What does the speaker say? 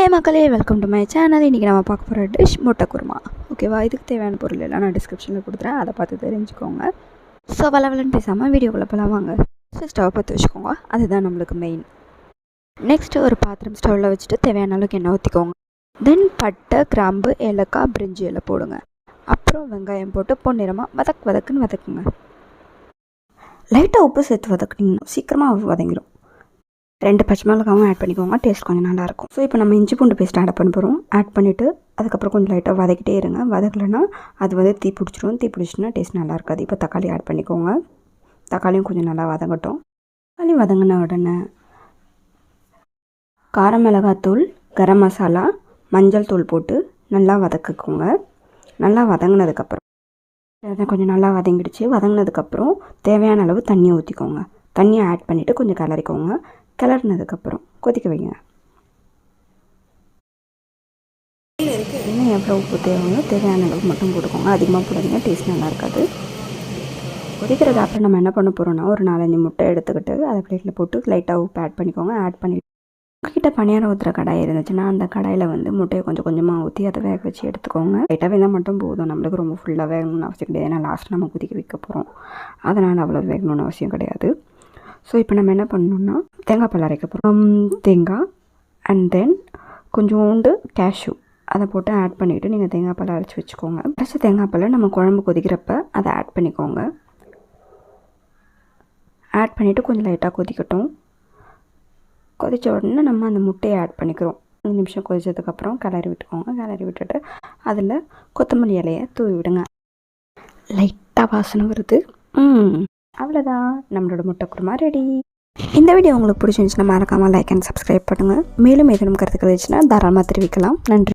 ஹே மக்களே welcome to my channel இன்றைக்கி நம்ம பார்க்க போகிற டிஷ் முட்டை குருமா. ஓகேவா இதுக்கு தேவையான பொருள் எல்லாம் நான் டிஸ்கிரிப்ஷனில் கொடுத்துறேன். அதை பார்த்து தெரிஞ்சுக்கோங்க. ஸோ வளவலன்னு பேசாமல் வீடியோக்குள்ளே போகலாம் வாங்க. ஸோ ஸ்டவ் பற்றி வச்சுக்கோங்க. அதுதான் நம்மளுக்கு மெயின் நெக்ஸ்ட்டு ஒரு பாத்திரம் ஸ்டவ்வில் வச்சுட்டு தேவையான அளவுக்கு எண்ணெய் ஊற்றிக்கோங்க தென் பட்டை கிராம்பு ஏலக்காய் பிரிஞ்சி இலை போடுங்க. அப்புறம் வெங்காயம் போட்டு பொன்னிறமாக வதக்கு வதக்குன்னு வதக்குங்க. லைட்டாக உப்பு சேர்த்து வதக்குனிங்கன்னா சீக்கிரமாக வதங்கிடும் ரெண்டு பச்சை மிளகாவும் ஆட் பண்ணிக்கோங்க. டேஸ்ட் கொஞ்சம் நல்லாயிருக்கும். ஸோ இப்போ நம்ம இஞ்சி பூண்டு பேஸ்ட் ஆட் பண்ண போகிறோம் ஆட் பண்ணிவிட்டு அதுக்கப்புறம் கொஞ்சம் லைட்டாக வதக்கிட்டே இருங்க. வதக்கலைன்னா அது வந்து தீ பிடிச்சிரும். தீ பிடிச்சினா டேஸ்ட் நல்லா இருக்காது இப்போ தக்காளி ஆட் பண்ணிக்கோங்க. தக்காளியும் கொஞ்சம் நல்லா வதங்கட்டும். தக்காளி வதங்கின உடனே கார மிளகாத்தூள் கரம் மசாலா மஞ்சள் தூள் போட்டு நல்லா வதக்கிக்கோங்க. நல்லா வதங்கினதுக்கப்புறம் அதை கொஞ்சம் நல்லா வதங்கிடுச்சு. வதங்கினதுக்கப்புறம் தேவையான அளவு தண்ணி ஊற்றிக்கோங்க தண்ணியை ஆட் பண்ணிவிட்டு கொஞ்சம் கிளறிக்கோங்க. கிளறினதுக்கப்புறம் கொதிக்க வைங்க. இன்னும் எவ்வளோ உப்பு தேவையோ தேவையான அளவு மட்டும் போட்டுக்கோங்க. அதிகமாக போடுங்க டேஸ்ட் நல்லா இருக்காது. கொதிக்கிறது அப்புறம் நம்ம என்ன பண்ண போகிறோம்னா ஒரு நாலஞ்சு முட்டை எடுத்துக்கிட்டு அதை பிளேட்டில் போட்டு லைட்டாக உப்பு ஆட் பண்ணிக்கோங்க. ஆட் பண்ணிவிட்டு உங்ககிட்ட பணியாரம் ஊற்றுற கடாய் இருந்துச்சுன்னா அந்த கடாயில் வந்து முட்டையை கொஞ்சம் கொஞ்சமாக ஊற்றி அதை வேக வச்சு எடுத்துக்கோங்க. லைட்டாக வெந்தால் மட்டும் போதும். நம்மளுக்கு ரொம்ப ஃபுல்லாக வேகணும்னு அவசியம் கிடையாது. ஏன்னா லாஸ்ட் நம்ம கொதிக்க வைக்க போகிறோம் அதனால் அவ்வளோ வேகணும்னு அவசியம் கிடையாது. ஸோ இப்போ நம்ம என்ன பண்ணணும்னா தேங்காய் பால் அரைக்க போகிறோம் um, தேங்காய் அண்ட் தென் கொஞ்சோண்டு கேஷ்யூ அதை போட்டு ஆட் பண்ணிவிட்டு நீங்கள் தேங்காய் பால் அரைச்சி வச்சுக்கோங்க. அரைச்ச தேங்காய் பால் நம்ம குழம்பு கொதிக்கிறப்ப அதை ஆட் பண்ணிக்கோங்க. ஆட் பண்ணிவிட்டு கொஞ்சம் லைட்டாக கொதிக்கட்டும். கொதித்த உடனே நம்ம அந்த முட்டையை ஆட் பண்ணிக்கிறோம். அஞ்சு நிமிஷம் கொதித்ததுக்கப்புறம் கிளறி விட்டுக்கோங்க. கிளறி விட்டுட்டு அதில் கொத்தமல்லி இலையை தூவி விடுங்க. லைட்டாக வாசனை வருது. அவ்வளோதான் நம்மளோட முட்டை குருமா ரெடி இந்த வீடியோ உங்களுக்கு பிடிச்சிருந்துச்சுன்னா மறக்காமல் லைக் அண்ட் சப்ஸ்கிரைப் பண்ணுங்கள் மேலும் ஏதேனும் கருத்துக்கள் இருந்துச்சுன்னா தாராளமாக தெரிவிக்கலாம். நன்றி.